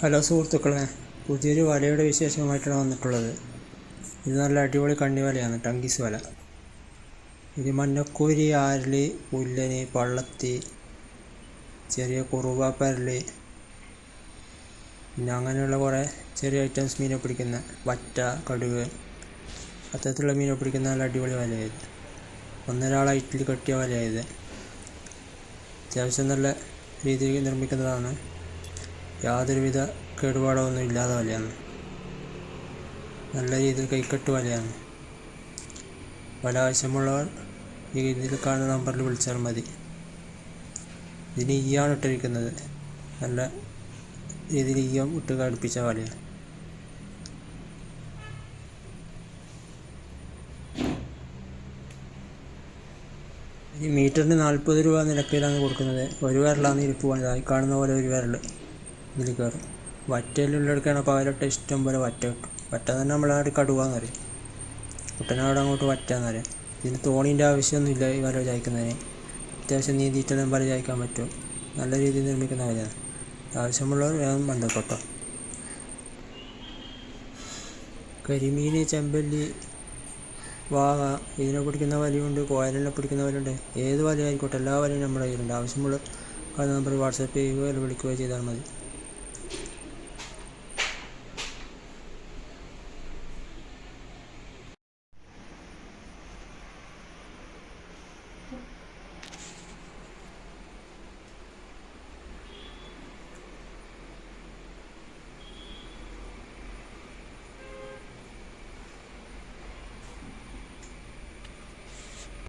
Hello സുഹൃത്തുക്കളെ പുതിയൊരു വലയുടെ വിശേഷമായിട്ടാണ് വന്നിട്ടുള്ളത്. ഇത് നല്ല അടിപൊളി കണ്ണി വലയാണ് ടങ്കീസ് വല. ഇത് മഞ്ഞക്കൂരി ആരൽ പുല്ലന് പള്ളത്തി ചെറിയ കുറുവ പരൽ പിന്നെ അങ്ങനെയുള്ള കുറേ ചെറിയ ഐറ്റംസ് മീനെ പിടിക്കുന്ന വറ്റ കടുക് അത്തരത്തിലുള്ള മീനെ പിടിക്കുന്ന നല്ല അടിപൊളി വലയായത് ഒന്നൊരാളെ ഇഡ്ഡലി കെട്ടിയ വലയായത് അത്യാവശ്യം നല്ല രീതിയിൽ നിർമ്മിക്കുന്നതാണ്. യാതൊരുവിധ കേടുപാടൊന്നും ഇല്ലാതെ വലയാണ്. നല്ല രീതിയിൽ കൈക്കെട്ട് വലയാണ്. വല ആവശ്യമുള്ളവർ ഈ ഇതിൽ കാണുന്ന നമ്പറിൽ വിളിച്ചാൽ മതി. ഇതിന് ഈയാണ് ഇട്ടിരിക്കുന്നത്. നല്ല രീതിയിൽ ഈയം ഇട്ട് കടുപ്പിച്ച വലയാണ്. ഈ മീറ്ററിന് നാൽപ്പത് രൂപ നിരക്കിലാണ് കൊടുക്കുന്നത്. ഒരു വിരലാണ് ഇരിപ്പ് ഈ കാണുന്ന പോലെ ഒരു വിരൽ ഇതിൽ കയറും വറ്റയിലുള്ളിടക്കാണ് പകലിട്ട് ഇഷ്ടം പോലെ വറ്റ കിട്ടും. വറ്റ തന്നെ നമ്മളവിടെ കടുവാന്ന് പറയും കുട്ടനാട് അങ്ങോട്ട് വറ്റാന്ന് പറയാം ഇതിന് തോണീന്റെ ആവശ്യമൊന്നുമില്ല ഈ വല ചായ്ക്കുന്നതിന്. അത്യാവശ്യം നീന്തിയിട്ടെല്ലാം വല ചായ്ക്കാൻ പറ്റും. നല്ല രീതിയിൽ നിർമ്മിക്കുന്ന വലയാണ്. ആവശ്യമുള്ളവർ വേഗം ബന്ധപ്പെട്ടോ. കരിമീൻ ചെമ്പല്ലി വാങ്ങ ഇതിനെ പിടിക്കുന്ന വലയുണ്ട് കോയലിനെ പിടിക്കുന്ന വലയുണ്ട്. ഏത് വലയായിക്കോട്ടെ എല്ലാ വലയും നമ്മുടെ കയ്യിലുണ്ട്. ആവശ്യമുള്ള നമ്പർ വാട്സപ്പ് ചെയ്യുകയോ അല്ലെങ്കിൽ വിളിക്കുകയോ ചെയ്താൽ മതി.